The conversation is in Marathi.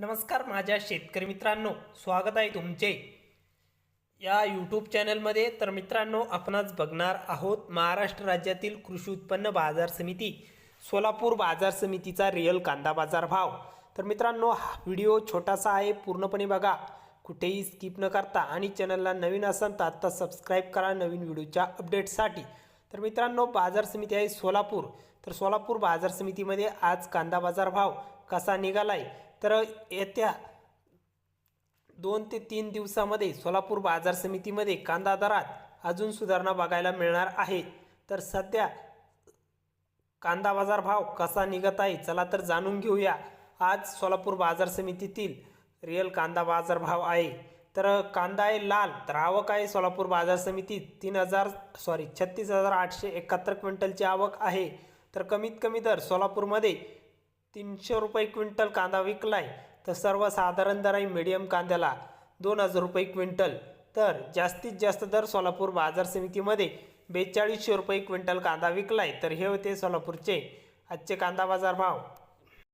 नमस्कार माझ्या शेतकरी मित्रांनो स्वागत आहे तुमचे. या यूट्यूब चॅनलमध्ये तर मित्रांनो आपणच बघणार आहोत महाराष्ट्र राज्यातील कृषी उत्पन्न बाजार समिती सोलापूर बाजार समितीचा रिअल कांदा बाजार भाव. तर मित्रांनो हा व्हिडिओ छोटासा आहे पूर्णपणे बघा. कुठेही स्किप न करता आणि चॅनलला नवीन असाल तर आत्ता सबस्क्राईब करा नवीन व्हिडिओच्या अपडेटसाठी तर मित्रांनो बाजार समिती आहे सोलापूर. तर सोलापूर बाजार समितीमध्ये आज कांदा बाजार भाव कसा निघाला आहे तर येत्या दोन ते तीन दिवसामध्ये सोलापूर बाजार समितीमध्ये कांदा दरात अजून सुधारणा बघायला मिळणार आहे. तर सध्या कांदा बाजार भाव कसा निघत आहे चला तर जाणून घेऊया. आज सोलापूर बाजार समितीतील रिअल कांदा बाजार भाव आहे. तर कांदा आहे लाल तर आवक आहे सोलापूर बाजार समितीत तीन हजार सॉरी छत्तीस हजार आठशे एकाहत्तर क्विंटलची आवक आहे. तर कमीत कमी दर सोलापूरमध्ये तीनशे रुपये क्विंटल कांदा विकलाय. तर सर्वसाधारण दर आहे मिडियम कांद्याला दोन हजार रुपये क्विंटल. तर जास्तीत जास्त दर सोलापूर बाजार समितीमध्ये बेचाळीसशे रुपये क्विंटल कांदा विकलाय. तर हे होते सोलापूरचे आजचे कांदा बाजार भाव.